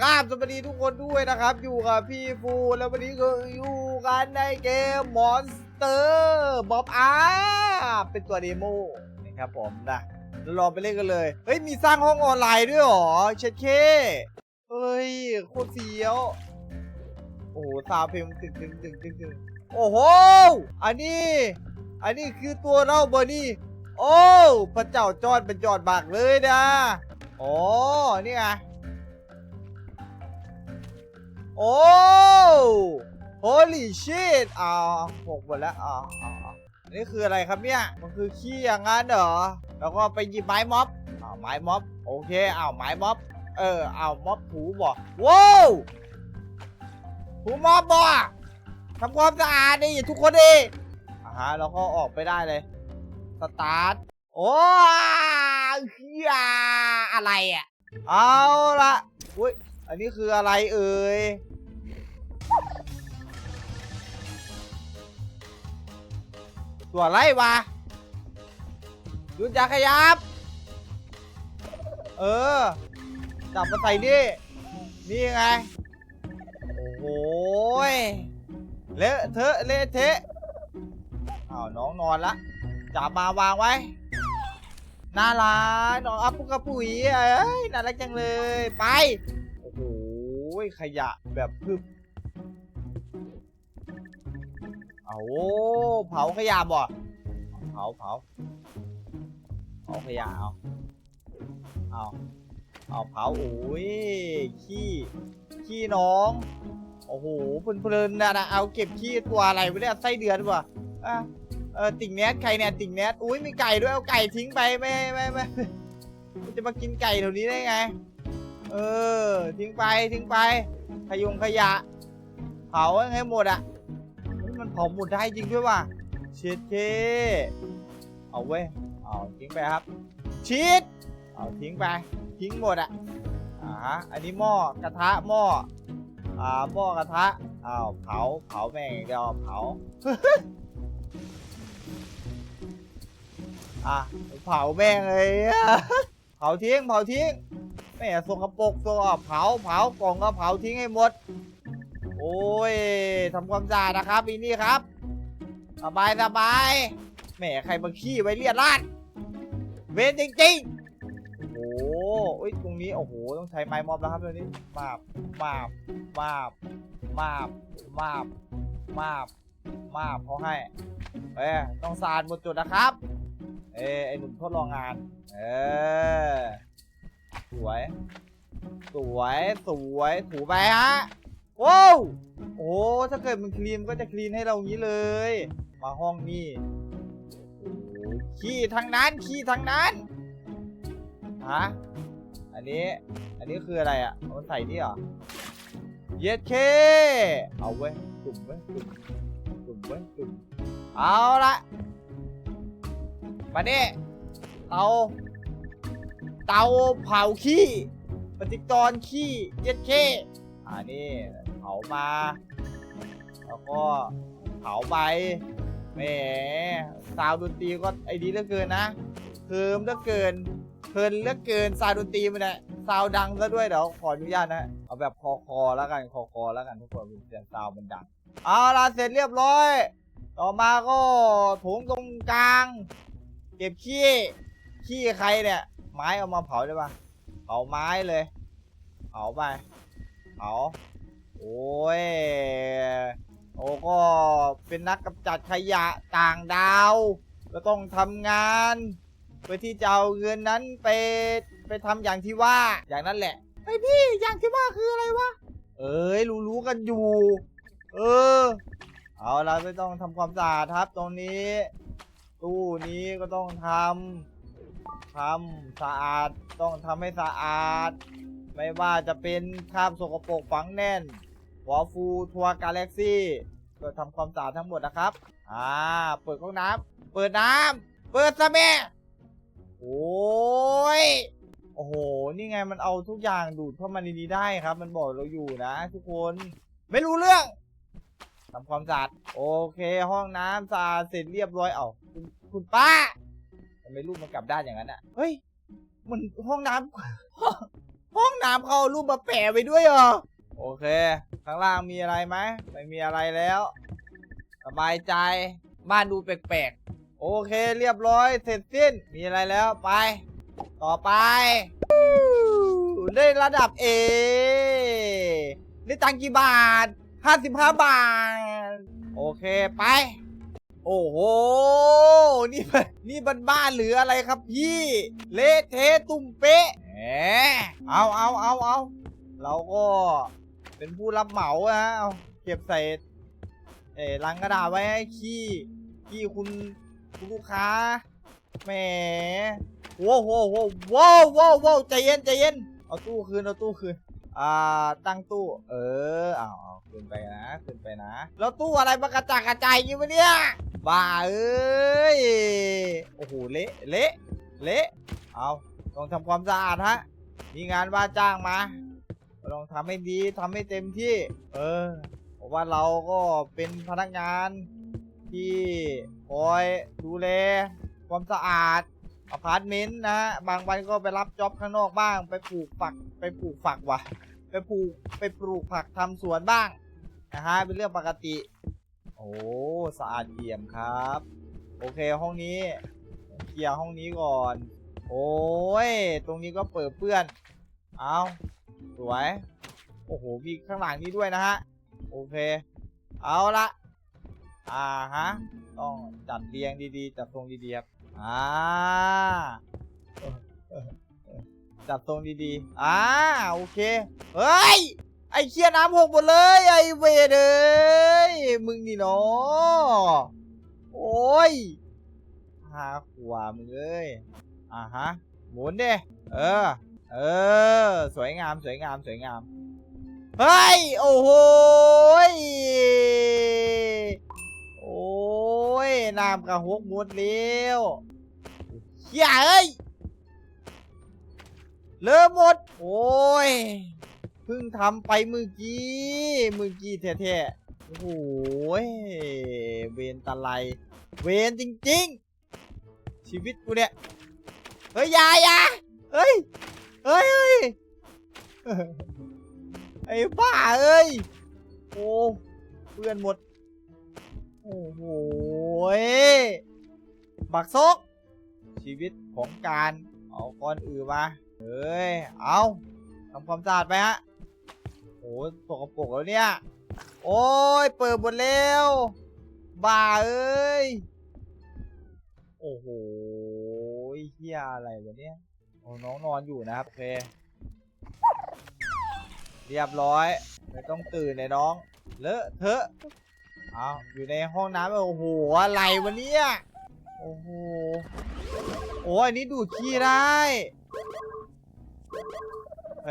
กราบสวัสดีทุกคนด้วยนะครับ อยู่กับพี่ฟูแล้ววันนี้ก็อยู่กันในเกมมอนสเตอร์บ๊อบอาเป็นตัวเดโมนะครับผมนะเราลองไปเล่นกันเลย เฮ้ย มีสร้างห้องออนไลน์ด้วยหรอ เช็ดเคเฮ้ย โคตรเสียว โอ้โหซาวเพลงตึงตึงตึงตึงตึงโอ้โห อันนี้ อันนี้คือตัวเราเบอร์นี่ โอ้ พระเจ้าจอดเป็นจอดบักเลยนะ อ๋อ นี่ไง โอ้ holy shit อ่าหกหมดแล้วอ่าอ่าอ่าอันนี่คืออะไรครับเนี่ย มันคือขี้อย่างนั้นเหรอ แล้วก็ไปหยิบไม้ม็อบอ่าไม้ม็อบ โอเคอ้าวไม้ม็อบ เอออ้าวม็อบถูบ่ว้าวถูม็อบบ่ทำความสะอาดดิทุกคนดิอ่าฮะแล้วก็ออกไปได้เลย สตาร์ท โอ้เฮียอะไรอะ เอาละอุ้ย อันนี้คืออะไรเอ่ย ตัวไรวะหยุดอย่าขยับ เออ จับมาใส่นี่ นี่ยังไง โอ้โหยเละเทอะเละเทะอ้าวน้องนอนละ จับมาวางไว้ น่ารัก น้องอัปปุกกระปุ๋ยเอ้ย น่ารักจังเลย ไป โอ้โหขยะแบบพึบ เอาเผาขยะบ่เผาเผาเผาขยะเอาเอาเอาเผาโอ้ยขี้ขี้น้องโอ้โหเพลินๆนะนะเอาเก็บขี้ตัวอะไรไปเนี่ยไส้เดือนป่ะอะเออติ่งแนทใครเนี่ยติ่งแนทอุ้ยมีไก่ด้วยเอาไก่ทิ้งไปไม่ไม่ไม่จะมากินไก่แถวนี้ได้ไง เออ ทิ้งไปทิ้งไปขยงขยะ เผาให้หมดอะ เฮ้ยมันเผาหมดได้จริงด้วยว่ะเช็ดเคเอาเว้ย เอาทิ้งไปครับชีดเอาทิ้งไป ทิ้งหมดอะ อ่าฮะ อันนี้หม้อกระทะหม้อ อ่าหม้อกระทะอ้าวเผา เผาแม่งย่างเดียวเผา อะเผาแม่งเลยเผาทิ้ง เผาทิ้งแม่สกปรกตัวเผา เผากล่องก็เผาทิ้งให้หมด โอ้ยทำความสะอาดนะครับอีนี่ครับ สบายสบายแหมใครมาขี้ไว้เลียดลาดเวนจริงๆ โอ้โหเอ้ยตรงนี้โอ้โหต้องใช้ไม้มอบแล้วครับตรงนี้มาบมาบมาบมาบมาบมาบมาบเขาให้เอ้ต้องสาดหมดจุดนะครับ เอ้ไอหนุ่มทดลองงาน เออสวย สวย สวย ถูไปฮะ ว้าวโอ้ถ้าเกิดมันคลีนก็จะคลีนให้เรางี้เลย มาห้องนี้ขี้ทั้งนั้นขี้ทั้งนั้นฮะอันนี้ อันนี้คืออะไรอะเอามาใส่นี่เหรอเย็ดเคเอาเว้ยตุ่มเว้ยตุ่มตุ่มเว้ยตุ่มเอาละมาเนี่ยเตาเตาเผาขี้ปฏิกรขี้เย็ดเคอ่านี่ามา แล้วก็เผาไปแหมซาวดนตรีก็ไอ้ดีเหลือเกินนะเคิมเหลือเกินเพลินเหลือเกินซาวดนตรีมันเนี่ยซาวดังซะด้วยเดี๋ยวขออนุญาตนะเอาแบบคอคอแล้วกันคอคอแล้วกันทุกคนเสียงซาวมันดังเอาละเสร็จเรียบร้อย ต่อมาก็โถงตรงกลาง เก็บขี้ขี้ใครเนี่ย ไม้เอามาเผาได้ปะเผาไม้เลย เผาไป เผา โอ้ย โอ้ก็เป็นนักกำจัดขยะต่างดาว ก็ต้องทำงานเพื่อที่จะเอาเงินนั้นไปไปทำอย่างที่ว่า อย่างนั้นแหละไอพี่อย่างที่ว่าคืออะไรวะ เอ้ยรู้รู้ๆกันอยู่ เออ เอาเราไม่ต้องทำความสะอาดครับตรงนี้ ตู้นี้ก็ต้องทำทำสะอาดต้องทำให้สะอาด ไม่ว่าจะเป็นคราบสกปรกฝังแน่น วอฟูทัวร์กาแล็กซี่ก็ทำความสะอาดทั้งหมดนะครับ อ่า เปิดก๊อกน้ำเปิดน้ำเปิดซะแม่โอ้ย โอ้โห นี่ไงมันเอาทุกอย่างดูดเข้ามาในนี้ได้ครับ มันบอกเราอยู่นะ ทุกคน ไม่รู้เรื่องทำความสะอาด โอเค ห้องน้ำสะอาดเสร็จเรียบร้อย เอ้าคุณคุณป้าทำไมรูปมันกลับด้านอย่างนั้นอะเฮ้ย มันห้องน้ำห้องน้ำเขาเอารูปมาแปะไปด้วยเหรอ โอเค ข้างล่างมีอะไรไหมไม่มีอะไรแล้ว สบายใจ บ้านดูแปลกๆ โอเคเรียบร้อยเสร็จสิ้น มีอะไรแล้วไป ต่อไป ได้ระดับ A ได้ตังกี่บาท 55 บาท โอเคไป โอ้โห นี่มันนี่มันบ้านหรืออะไรครับพี่ เละเทะตุ้มเป๊ะ เอาเอาเอาเอาเราก็ เป็นผู้รับเหมาอะฮะเอาเก็บใส่เออลังกระดาษไว้ให้ขี้ขี้คุณคุณลูกค้าแหมโว้โหโว้โว้โว้โว้ใจเย็นใจเย็นเอาตู้คืนเอาตู้คืนอ่าตั้งตู้ เออเอาเอาขึ้นไปนะขึ้นไปนะ แล้วตู้อะไรมากระจายกระจายอยู่วะเนี่ยบ้าเอ้ยโอ้โหเละเละเละเอาต้องทำความสะอาดฮะมีงานว่าจ้างมา ลองทำให้ดีทำให้เต็มที่ เออเพราะว่าเราก็เป็นพนักงานที่คอยดูแลความสะอาดอพาร์ตเมนต์นะฮะบางวันก็ไปรับจ็อบข้างนอกบ้าง ไปปลูกฝักไปปลูกฝักว่ะ ไปปลูกไปปลูกผักทำสวนบ้างนะฮะเป็นเรื่องปกติ โอ้สะอาดเอี่ยมครับ โอเคห้องนี้เคลียร์ห้องนี้ก่อน โอ้ยตรงนี้ก็เปิดเปื้อน เอา สวย โอ้โห มีข้างหลังนี้ด้วยนะฮะ โอเค เอาละ อ่าฮะ ต้องจัดเรียงดีๆ จัดทรงดีๆครับ อ่า จัดทรงดีๆ อ่า โอเค เฮ้ย ไอ้เคียน้ำหกหมดเลย ไอ้เวเอ้ยมึงนี่เนาะโอ้ยหาขวามึงเอ้ย อ่าฮะ หมุนเดิเออ เออ สวยงาม สวยงาม สวยงาม เฮ้ย โอ้โหยโอ้ยน้ำกระหกหมดเร็วเฮียเอ้ยเลอะหมด โอ้ย เพิ่งทำไปเมื่อกี้ เมื่อกี้แท้ๆ โอ้โหเวนตะไล เวนจริง ๆ ชีวิตกูเนี่ย เฮ้ยยาอยาเฮ้ย เฮ้ยเฮ้ยไอ้บ้าเอ้ย โอ้เพื่อนหมด โอ้โหบักซก ชีวิตของการเอาก้อนอื่นมา เฮ้ย เอาทำความสะอาดไปฮะโอ้สกปรกแล้วเนี่ย โอ้ย เปิดหมดแล้วบ้าเอ้ย โอ้โหเฮียอะไรวะเนี่ย น้องนอนอยู่นะครับ โอเค เรียบร้อย ไม่ต้องตื่นเลยน้อง เลอะเทอะเอาอยู่ในห้องน้ำโอ้โห อะไรวะเนี่ย โอ้โห โอ้ยอันนี้ดูดขี้ได้โอเค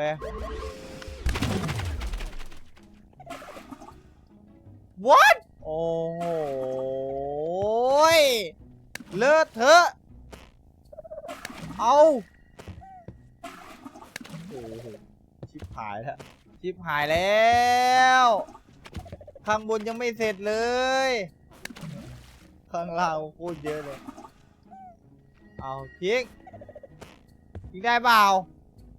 What โอ้โหเลอะเทอะ เอา โหชิบหายแล้วชิบหายแล้ว ข้างบนยังไม่เสร็จเลย ข้างล่างโคตรเยอะเลย เอาทิ้งทิ้งได้เปล่า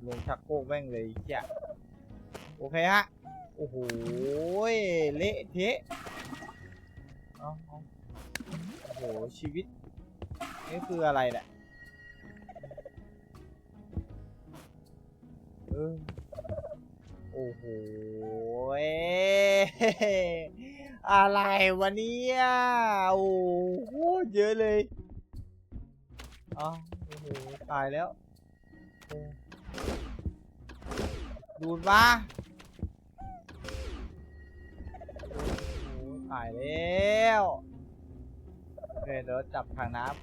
ลงชักโครกแม่งเลยเจ้ะโอเคฮะ โอ้โห เละเทะเอาโอ้โห ชีวิต นี่คืออะไรเนี่ย โอ้โหอะไรวะเนี่ยโอ้โหเยอะเลยอ้าโอ้โหตายแล้วดูดมาโอ้โหตายแล้วโอเคเดี๋ยวจับถังน้ำ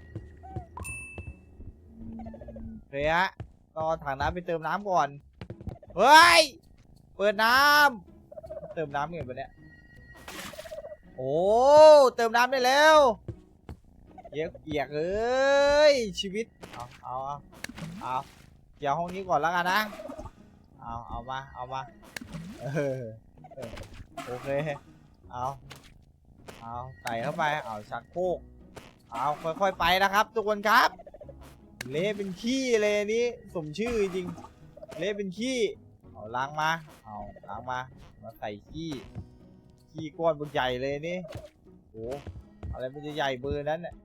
โอเคฮะก็เอถังน้ำไปเติมน้ำก่อน เฮ้ย เปิดน้ำ เติมน้ำไงวะเนี่ยโอ้ เติมน้ำได้แล้วเกียกเกียกเอ้ย ชีวิตเอาเอา เอา เอา เกี่ยวห้องนี้ก่อนแล้วกันนะ เอา เอามา เอามา เออเอโอเค เอา เอาใส่เข้าไป เอาชักโครกเอาค่อยๆไปนะครับทุกคนครับ เละเป็นขี้เลยนี้ สมชื่อจริง เละเป็นขี้ ล้างมา เอาล้างมา มาใส่ขี้ ขี้ก้อนบนใหญ่เลยนี่โอ้อะไรมันจะใหญ่เบอร์นั้นเนี่ย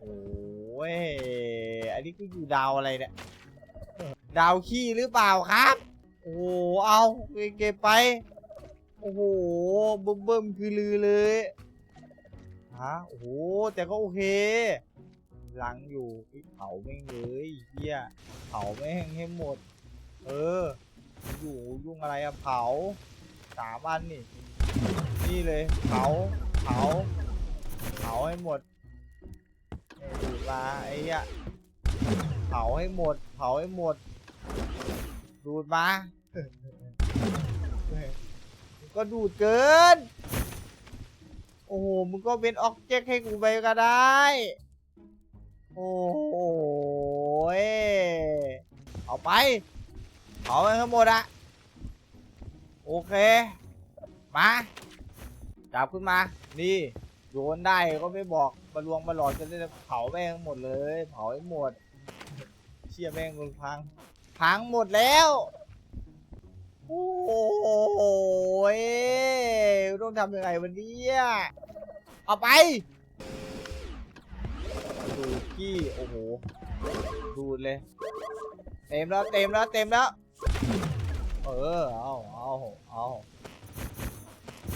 โอ้ย อันนี้ก็อยู่ดาวอะไรเนี่ย ดาวขี้หรือเปล่าครับ โอ้โหเอาเก็บไป โอ้โหเบิ่มเบิ่มคือลือเลยฮะโอ้โห แต่ก็โอเคลังอยู่เฮ้ยเผาแม่งเลยเฮียเผาแม่งให้หมด เออ อยู่ยุ่งอะไรอะเผาสามอันนี่ นี่เลยเผาเผาเผาให้หมดดูดมาไอ้เหี้ยเผาให้หมด เผาให้หมด ดูดมามึงก็ดูดเกิน โอ้โห มึงก็เป็นออกเจกให้กูไปก็ได้ โอ้โหยเอาไป เอาไปทั้งหมดอะโอเค มาจับขึ้นมา นี่โยนได้ก็ไม่บอกมาลวงมาหลอกจะได้เผาแม่งหมดเลย เผาให้หมด เชี่ยแม่งมึงพัง พังหมดแล้ว โอ้ยต้องทำยังไงวันนี้เอาไป ดูดขี้ โอ้โห ดูเลย เต็มแล้ว เต็มแล้ว เต็มแล้ว เออ เอาเอาเอา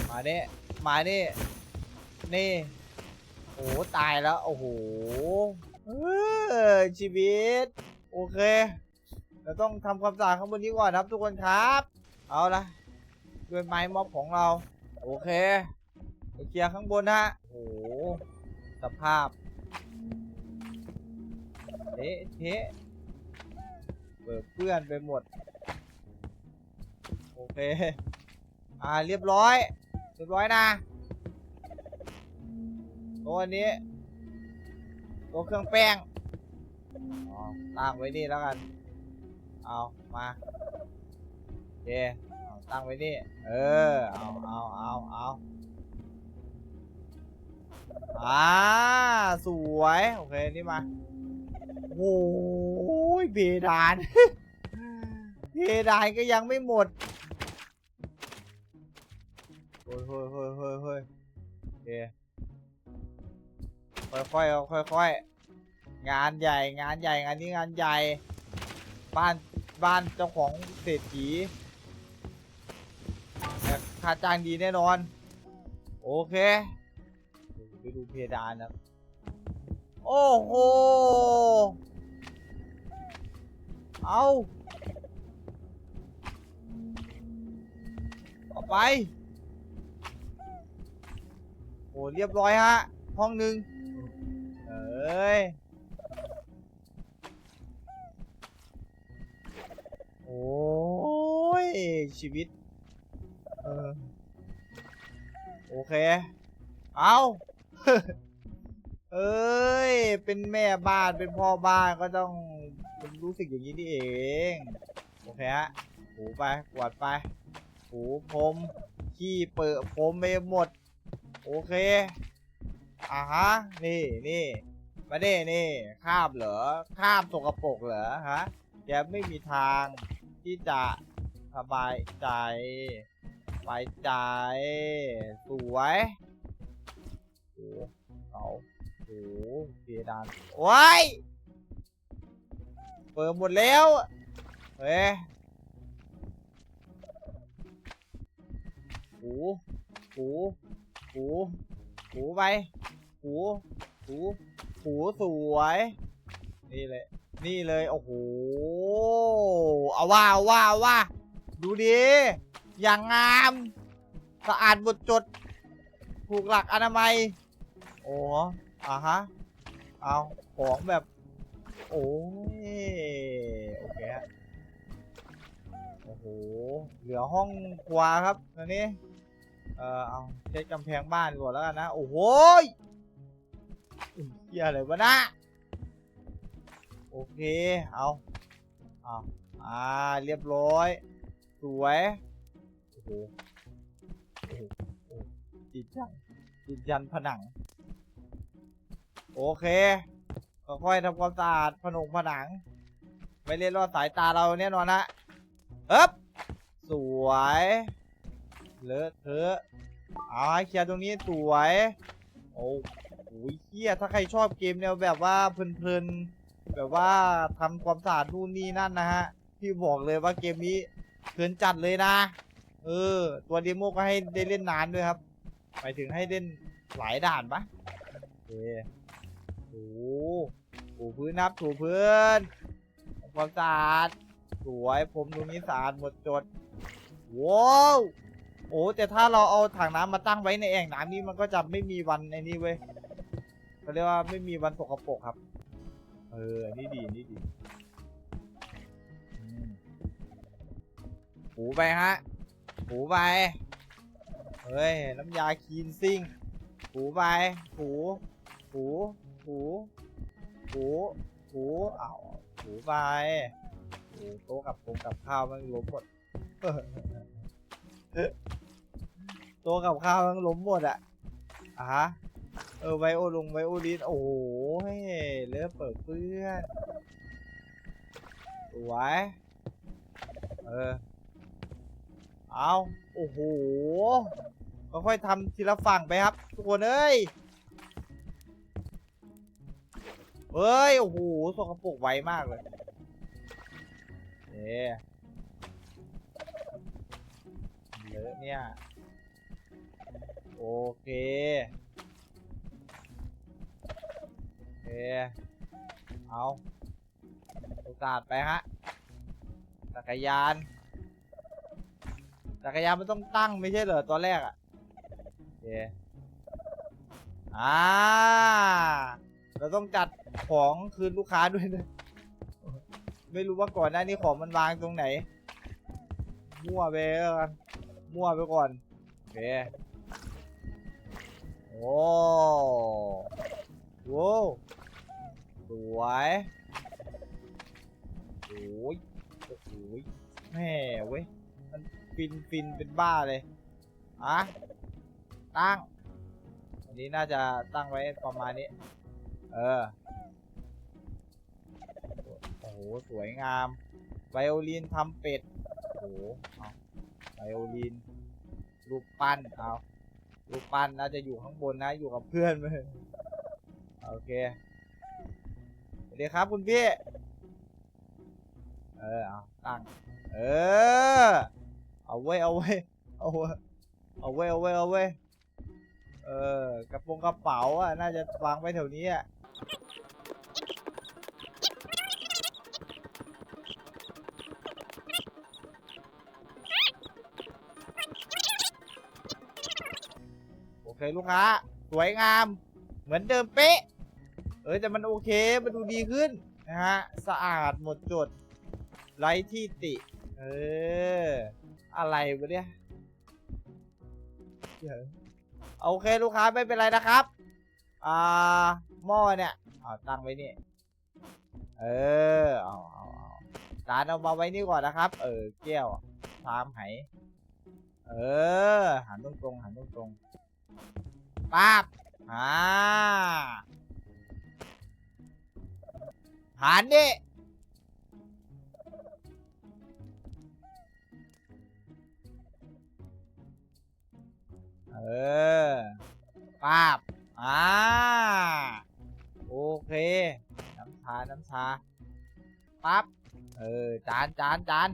มาเนี่มาเนี่นี่โอ้ตายแล้ว โอ้โหเออชีวิต โอเค เราต้องทำความสะอาดข้างบนนี้ก่อนครับทุกคนครับ เอาละด้วยไม้ม็อบของเรา โอเคไปเคลียร์ข้างบนฮะ โอ้โห สภาพเทะเทะเปิดเปื้อนไปหมด อเค อ่า เรียบร้อย เรียบร้อยนะตัวนี้ตัวเครื่องแป้งตั้งไว้นี่แล้วกัน เอามาโอเคเอาตั้งไว้นี่ เออ เอาเอาเอาเอาอ่า สวย โอเค นี่มา โอ้ยเพดานเพดานก็ยังไม่หมด ฮ้ยเฮ้ยเฮ้ยเฮ้ยเฮ้ยโอเคค่อยๆเอาค่อยๆ งานใหญ่งานใหญ่งานนี้งานใหญ่ บ้านบ้านเจ้าของเศรษฐีค่าจ้างดีแน่นอน โอเคไปดูเพดานนะโอ้โห เอาต่อไป โอ้เรียบร้อยฮะ ห้องหนึ่งเอ้ย โอ้ย ชีวิต เออ โอเค เอาเอ้ย เป็นแม่บ้าน เป็นพ่อบ้านก็ต้องรู้สึกอย่างนี้นี่เอง โอเคฮะถูไปกวาดไปถูพรมขี้เปิดพรมไปหมด โอเคอ่าฮะ นี่นี่มาเด้นี่คาบเหรอคาบสกปรกเหรอฮะแกไม่มีทางที่จะสบายใจสบายใจ สวยโอ้เอาโอ้เพดานโอ้ยเปิดหมดแล้ว เฮ้ยหูหู หูหูไปหูหูหูสวย นี่เลย นี่เลย โอ้โห เอาว่าเอาว่าเอาว่า ดูดิอย่างงาม สะอาดหมดจด ถูกหลักอนามัย โอ้อ่าฮะ เอาของแบบ โอ้ยโอเคฮะโอ้โห เหลือห้องครัวครับตอนนี้ ออเอาเช็ดกำแพงบ้านก่อนแล้วกันนะ โอ้โหยอะเฮียอะไรวะนะโอเค เอาเอาอ่า เรียบร้อย สวย โอ้โหจิตยันจิตยันผนัง โอเค ค่อยๆทำความสะอาดผนงผนัง ไม่เล่นรอดสายตาเราแน่นอนนะเอ๊บสวย เลอะเทอะเอาให้เคลียร์ตรงนี้สวย โอ้โหเฮียถ้าใครชอบเกมแนวแบบว่าเพลินๆ แบบว่าทำความสะอาดนู่นนี่นั่นนะฮะ พี่บอกเลยว่าเกมนี้เพลินจัดเลยนะ เออ ตัวเดโมก็ให้ได้เล่นนานด้วยครับ หมายถึงให้เล่นหลายด่านปะโอเคโอ้โหถูพื้นนับถูพื้นทำความสะอาด สวยผมตรงนี้สะอาดหมดจด ว้าว โอ้แต่ถ้าเราเอาถังน้ำมาตั้งไว้ในแอ่งน้ำนี่มันก็จะไม่มีวันในนี้เว้ยเขาเรียกว่าไม่มีวันสกปรกครับ เอออันนี่ดีอันนี่ดีอืมหูไปฮะหูไป เฮ้ย น้ำยาคลีนซิ่งหูไปหูหูหูหูหูอ้าวหูไปหูโต๊ะกับโต๊ะกับข้าวมันล้มหมด ต๊ะกับข้าวมันล้มหมดอะอะฮะเออไวโอลงไวโอลินโอ้โหเลือเปิดเพื่อนสวยเออเอาโอ้โหค่อยๆทำทีละฝั่งไปครับ ทุกคนเอ้ยเฮ้ย โอ้โหสกปรกไวมากเลยเอ๊เลอะเนี่ย โอเค โอเค เอาโอกาสไปฮะ จักรยาน จักรยานมันต้องตั้งไม่ใช่เหรอตอนแรกอะโอเคอ่า เราต้องจัดของคืนลูกค้าด้วยนะ ไม่รู้ว่าก่อนหน้านี้ของมันวางตรงไหน มั่วไปแล้วกัน มั่วไปก่อนโอเค อ้โหสวยโอ้ยโอ้โหแม่เว้ย มันฟินฟินเป็นบ้าเลยอะตั้ง อันนี้น่าจะตั้งไว้ประมาณนี้ เออ โอ้โห สวยงาม ไวโอลินทำเป็ด โอ้โหไวโอลินรูปปั้น เอา รูปปั้นน่าจะอยู่ข้างบนนะอยู่กับเพื่อนมือโอเคสวัสดีครับคุณพี่ เออเอาตั้ง เออ เอาไว้เอาไว้เอาไว้เอาไว้เอาไว้เอาไว้เออกระโปรงกระเป๋าอะน่าจะวางไว้แถวนี้อะ โอเคลูกค้า สวยงาม เหมือนเดิมเป๊ะ เออแต่มันโอเค มันดูดีขึ้นนะฮะ สะอาดหมดจด ไร้ที่ติ เออ อะไรวะเนี่ยโอเคลูกค้าไม่เป็นไรนะครับ อ่า หม้อเนี่ยเอาตั้งไว้นี่ เออ เอาเอาเอาจานเอามาไว้นี่ก่อนนะครับ เออแก้วชามไหเออหันตรงๆหันตรงๆ ป๊าบอ่าหันดิเออป๊าบอ่าโอเคน้ำชาน้ำชาปั๊บเออจานจานจาน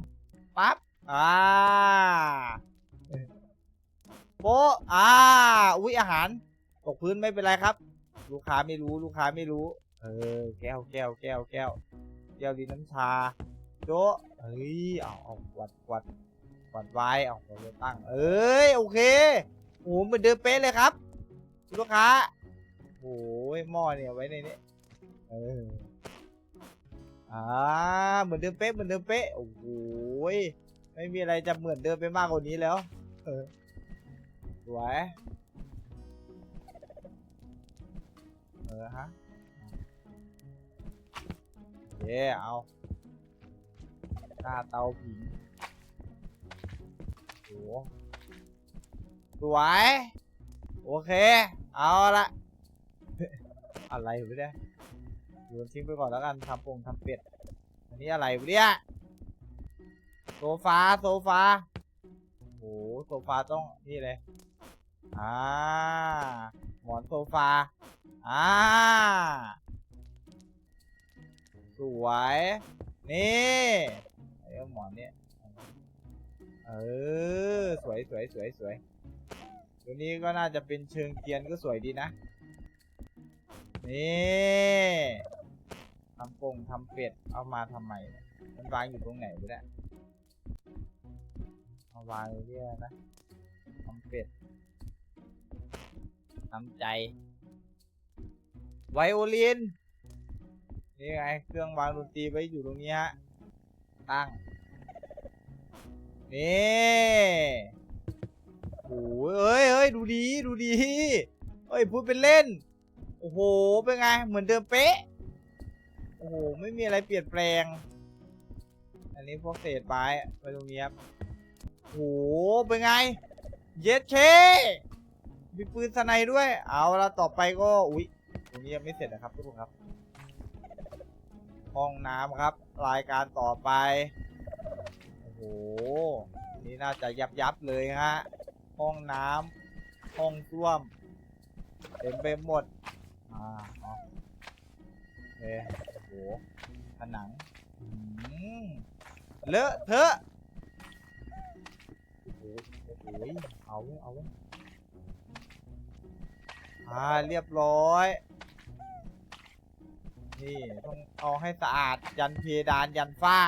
ปั๊บอ่า โปะอ่า อุ้ยอาหาร ตกพื้นไม่เป็นไรครับ ลูกค้าไม่รู้ลูกค้าไม่รู้ เออ แก้วแก้วแก้วแก้วแก้วดินน้ำชา โจ๊ะเฮ้ย เอาเอากวัดกวัดกวัดไว้เอาเอาตั้ง เอ้ย โอเคโอ้เหมือนเดิมเป๊ะเลยครับ ลูกค้าโอ้ยหม้อเนี่ยไว้ในนี้เอออ่าเหมือนเดิมเป๊ะเหมือนเดิมเป๊ะโอ้โหยไม่มีอะไรจะเหมือนเดิมไปมากกว่านี้แล้ว เออ สวย เออฮะ เย่เอาหน้าเตาผิงโหสวย โอเค เอาละ อะไรวะเนี่ยโยนทิ้งไปก่อนแล้วกันทำปงทำเป็ด อันนี้อะไรวะเนี่ย โซฟา โซฟาโอ้โหโซฟาต้องนี่เลย อ่าหมอนโซฟา อ่า สวย นี่ไอ้หมอนเนี่ยเออ สวยสวยสวยสวยตัวนี้ก็น่าจะเป็นเชิงเทียนก็สวยดีนะ นี่ทำปงทำเป็ด เอามาทำไมเนี่ยมันวางอยู่ตรงไหนไปแล้วเอาวางอยู่เนี่ยนะทำเป็ด ทำใจ ไวโอลิน นี่ไง เครื่องวางดนตรีไว้อยู่ตรงนี้ฮะ ตั้ง นี่โอ้ยเอ้ยเอ้ยดูดีดูดีเอ้ย พูดเป็นเล่น โอ้โห เป็นไง เหมือนเดิมเป๊ะ โอ้โห ไม่มีอะไรเปลี่ยนแปลง อันนี้พวกเศษไม้ไปตรงนี้ครับ โอ้โห เป็นไง เย็ดเค มีปืนสไนด้วย เอาละต่อไปก็ อุ๊ยตรงนี้ยังไม่เสร็จนะครับทุกคนครับ ห้องน้ำครับ รายการต่อไป โอ้โห นี่น่าจะยับยับเลยฮะ ห้องน้ำห้องส้วม เต็มไปหมด อ่าเอาโอเคโอ้โห ผนังเลอะเทอะโอ้โหโอ้โหเอาเอา อ่าเรียบร้อย นี่ต้องเอาให้สะอาดยันเพดานยันฝ้า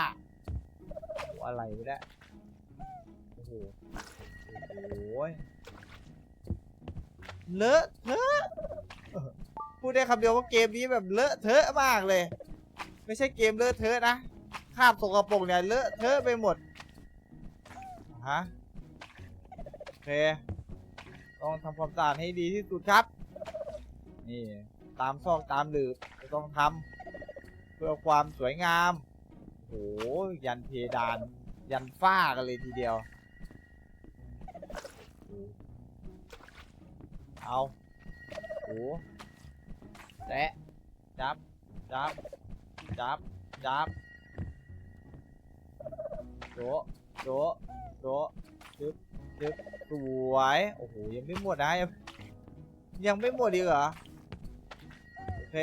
อะไรไปแล้โอ้โหโอ้โหเลอะเทอะพูดได้คำเดียวว่าเกมนี้แบบเลอะเทอะมากเลย ไม่ใช่เกมเลอะเทอะนะคาบสกปรกเนี่ยเลอะเทอะไปหมดฮะโอเคต้องทำความสะอาดให้ดีที่สุดครับ นี่ตามซอกตามหลืบจะต้องทำเพื่อความสวยงามโอ้โหยันเพดาน ยันฝ้ากันเลยทีเดียว เอาโอ้แตะจับจับจับจับโดโดโดจึ๊บจึ๊บสวย โอ้โห ยังไม่หมดนะ ยังยังไม่หมดอีกเหรอ เค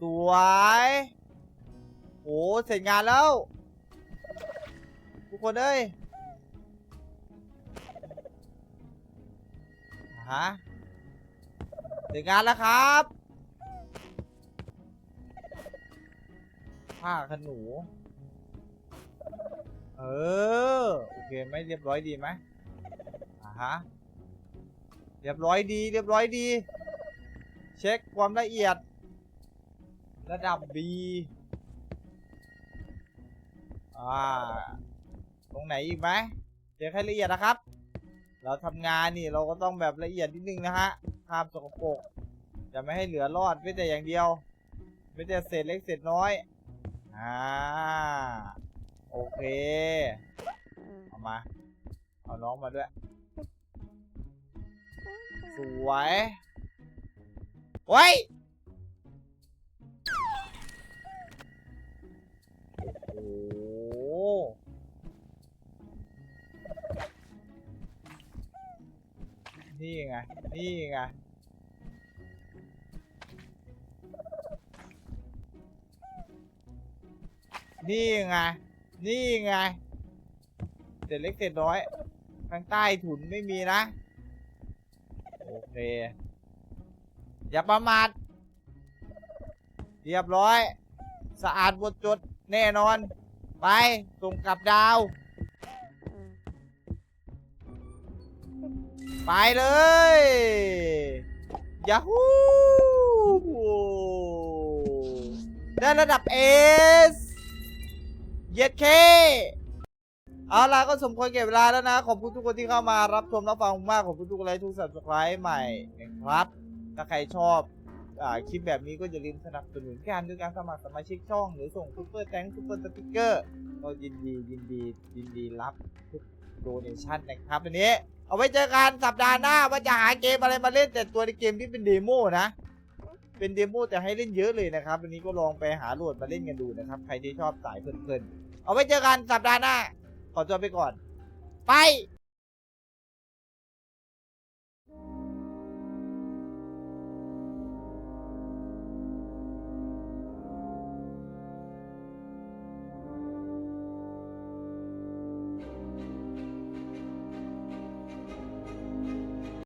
สวย โอ้เสร็จงานแล้ว ทุกคนเอ้ยฮะเสร็จงานแล้วครับผ้าขนหนู เออ โอเคไหมเรียบร้อยดีไหมอ่าฮะ เรียบร้อยดี เรียบร้อยดี เช็คความละเอียด ระดับ B อ่า ตรงไหนอีกไหมเช็คให้ละเอียดนะครับ เราทำงานนี่เราก็ต้องแบบละเอียดนิดนึงนะฮะห้ามสกปรกจะไม่ให้เหลือรอดไม่แต่อย่างเดียว ไม่แต่เศษเล็กเศษน้อย อ่า โอเค เอามา เอาน้องมาด้วย สวย โอ้ย อ้นี่ไง นี่ไง นี่ไง นี่ไงเศษเล็กเศษน้อยข้างใต้ถุนไม่มีนะ โอเค อย่าประมาทเรียบร้อย สะอาดหมดจด แน่นอน ไป ส่งกลับดาว ไปเลยยาฮูได้ระดับ S เย็ดเคเอาล่ะก็สมควรเก็บเวลาแล้วนะ ขอบคุณทุกคนที่เข้ามารับชมรับฟังมากขอบคุณทุกไลค์ทุก subscribe ใหม่นะครับ ถ้าใครชอบ คลิปแบบนี้ก็อย่าลืมสนับสนุนกันด้วยการสมัครสมาชิกช่อง หรือส่งซุปเปอร์แตงซุปเปอร์สติกเกอร์ก็ยินดียินดียินดีรับทุกโดเนชั่นนะครับวันนี้ เอาไว้เจอกันสัปดาห์หน้าว่าจะหาเกมอะไรมาเล่นแต่ตัวในเกมที่เป็นเดโมนะ เป็นเดโมแต่ให้เล่นเยอะเลยนะครับวันนี้ก็ลองไปหาโหลดมาเล่นกันดูนะครับ ใครที่ชอบสายเพลินๆเอาไว้เจอกันสัปดาห์หน้า ขอตัวไปก่อน ไป